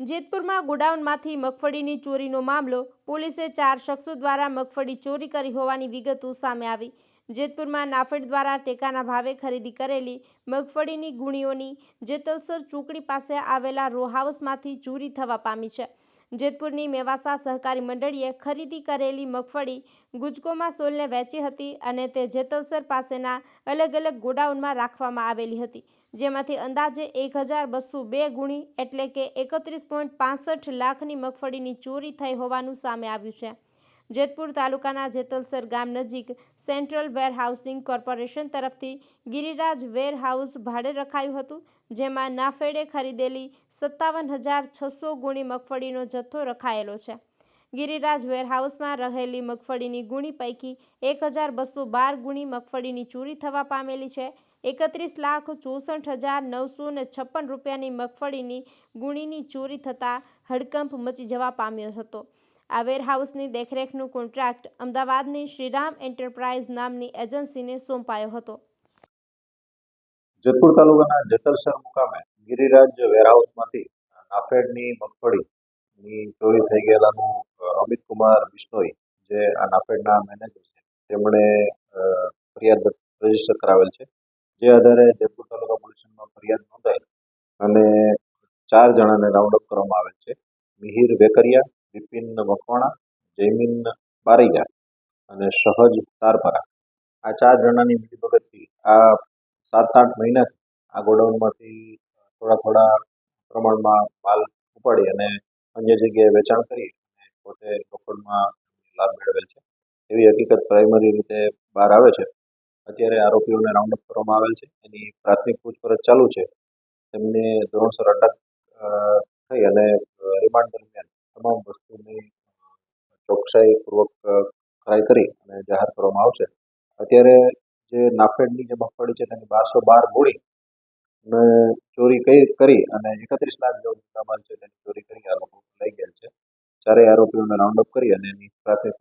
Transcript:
જેતપુરમાં ગોડાઉનમાંથી મગફળીની ચોરીનો મામલો, પોલીસે ચાર શખ્સો દ્વારા મગફળી ચોરી કરી હોવાની વિગતો સામે આવી. જેતપુરમાં નાફેડ દ્વારા ટેકાના ભાવે ખરીદી કરેલી મગફળીની ગુણીઓની જેતલસર ચોકડી પાસે આવેલા રો હાઉસમાંથી ચોરી થવા પામી છે. જેતપુરની મેવાસા સહકારી મંડળીએ ખરીદી કરેલી મગફળી ગુજકોમાં સોલને વેચી હતી અને તે જેતલસર પાસેના અલગ અલગ ગોડાઉનમાં રાખવામાં આવેલી હતી, જેમાંથી અંદાજે એક હજાર બસો બે ગુણી એટલે કે એકત્રીસ પોઈન્ટ પાસઠ લાખની મગફળીની ચોરી થઈ હોવાનું સામે આવ્યું છે. જેતપુર તાલુકાના જેતલસર ગામ નજીક સેન્ટ્રલ વેરહાઉસિંગ કોર્પોરેશન તરફથી ગિરિરાજ વેરહાઉસ ભાડે રખાયું હતું, જેમાં નાફેડે ખરીદેલી સત્તાવન હજાર છસો ગુણી મગફળીનો જથ્થો રખાયેલો છે. ગિરિરાજ વેરહાઉસમાં રહેલી મગફળીની ગુણી પૈકી એક હજાર બસો બાર ગુણી મગફળીની ચોરી થવા પામેલી છે. એકત્રીસ લાખ ચોસઠ હજાર નવસો ને છપ્પન રૂપિયાની મગફળીની ગુણીની ચોરી થતાં હડકંપ મચી જવા પામ્યો હતો. આ વેરહાઉસની દેખરેખનું કોન્ટ્રાક્ટ અમદાવાદની શ્રીરામ એન્ટરપ્રાઇઝ નામની એજન્સીને સોંપાયો હતો. જેતપુર તાલુકાના જેતલસર મુકામે ગિરિરાજ વેરહાઉસમાંથી નાફેડની મગફળીની ચોરી થઈ ગયેલાનું અમિત કુમાર બિશ્નોઈ, જે આ નાફેડના મેનેજર છે, તેમણે ફરિયાદ રજિસ્ટર કરાવેલ છે. જે આધારે જેતપુર તાલુકા પોલીસમાં ફરિયાદ નોંધાઈ અને ચાર જણાને રાઉન્ડ અપ કરવામાં આવેલ છે. મિહિર વેકરિયા બિપિન વખોણા, જયમીન બારૈયા અને સહજ તારપરા. આ ચાર જણાની મિલીભગતથી આ સાત આઠ મહિનાથી આ ગોડાઉનમાંથી થોડા થોડા પ્રમાણમાં માલ ઉપાડી અને અન્ય જગ્યાએ વેચાણ કરી અને પોતે રોકડમાં લાભ મેળવેલ છે. એવી હકીકત પ્રાઇમરી રીતે બહાર આવે છે. અત્યારે આરોપીઓને રાઉન્ડ કરવામાં આવેલ છે. એની પ્રાથમિક પૂછપરછ ચાલુ છે. તેમને ધોરણસર અટક થઈ અને રિમાન્ડ દરમિયાન તમામ વસ્તુની ચોકસાઈપૂર્વક ટ્રાય કરી અને જાહેર કરવામાં આવશે. અત્યારે જે નાફેડની જે મગફળી છે તેની બારસો બાર મૂડી અને ચોરી કઈ, કરી અને એકત્રીસ લાખ જેવો મુદ્દામાલ છે તેની ચોરી કરી આ લોકો લઈ ગયા છે. ચારેય આરોપીઓને રાઉન્ડ અપ કરી અને એની પ્રાથમિક